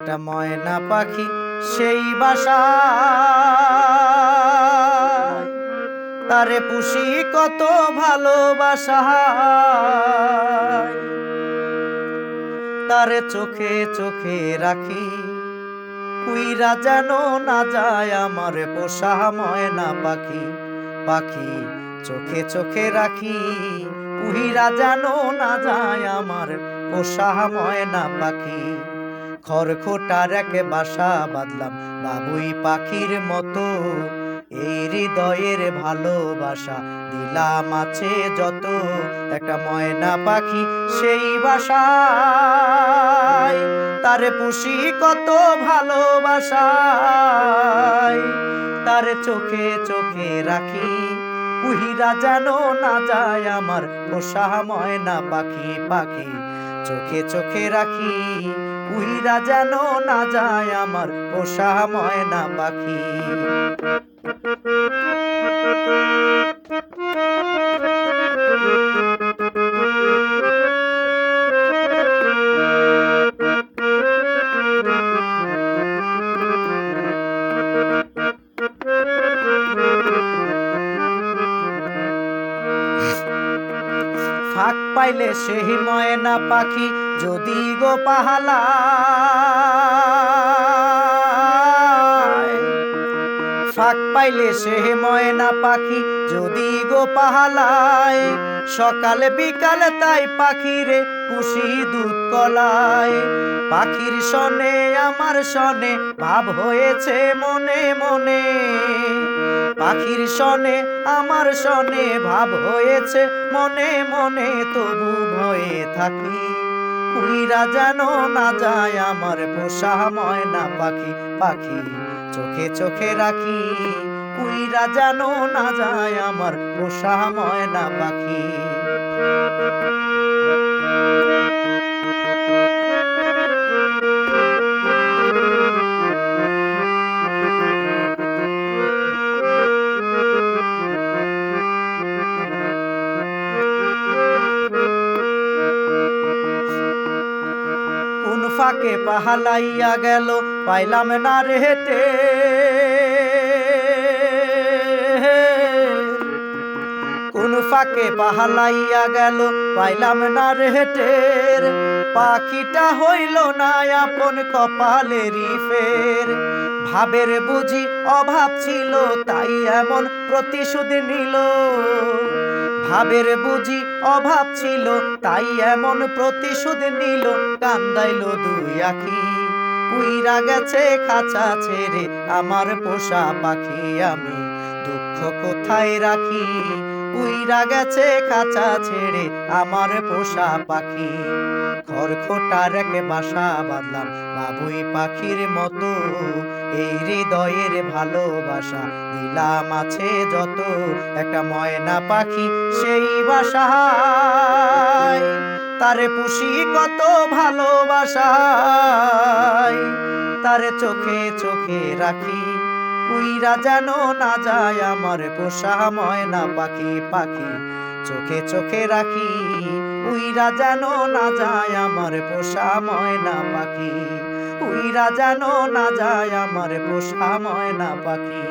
একটা ময়না পাখি সেই বাসা তারে পুষি কত ভালোবাসা তারে চোখে চোখে রাখি, কুইরা যেন না যায় আমার পোষা ময়না পাখি। পাখি চোখে চোখে রাখি কুহিরা যেন না যায় আমার পোষা ময়না পাখি। খড়খোটার এক বাসা বাঁধলাম বাবুই পাখির মতো। এই হৃদয়ের ভালোবাসা দিলাম আছে যত। একটা ময়না পাখি সেই বাসায়, তারে পুষি কত ভালোবাসায়। তার চোখে চোখে রাখি উহিরা যেন না যায় আমার পোষা ময়না পাখি পাখি। চোখে চোখে রাখি উহিরা যেন না যায় আমার পোষা ময়না পাখি। পাইলে সেই ময়না পাখি যদি গো পাহালা। ফাঁক পাইলে সে ময়না পাখি যদি গো পাহালায় সকালে বিকালে তাই পাখিরে পুষি দুধ কলায় পাখির সনে আমার সনে ভাব হয়েছে মনে মনে। পাখির সনে আমার সনে ভাব হয়েছে। মনে মনে তবু ভয়ে থাকি। উইরা যেন না যায় আমার পোষা ময়না পাখি পাখি চোখে চোখে রাখি। উইরা যেন না যায় আমার পোষা ময়না পাখি। ফাঁকে পাহালাইয়া গেল, পাইলাম না রে হেটে। কোন ফাঁকে পাহালাইয়া গেল, পাইলাম না রে হেটের পাখিটা হইল না আপন কপালেরই ফের। ভাবের বুঝি অভাব ছিল, তাই এমন প্রতিশোধ নিল। ভাবের বুঝি অভাব ছিল, তাই এমন প্রতিশোধ নিল, কান্দাইল দুই আখি। উইরা গেছে খাঁচা ছেড়ে, আমার পোষা পাখি আমি দুঃখ কোথায় রাখি? উইরা গেছে খাঁচা ছেড়ে, আমার পোষা পাখি। খড়খোটার এক বাসা বাঁধলাম। বাবুই পাখির মতো এই হৃদয়ের ভালোবাসা। দিলাম আছে যত একটা ময়না পাখি সেই বাসায়। তারে পুষি কত ভালোবাসায়। তারে চোখে চোখে রাখি উইরা যেন না যায় আমার পোষা ময়না পাখি পাখি। চোখে চোখে রাখি উইরা যেন না যায় আমার পোষা ময়না পাখি। উইরা যেন না যায় আমার পোষা ময়না পাখি।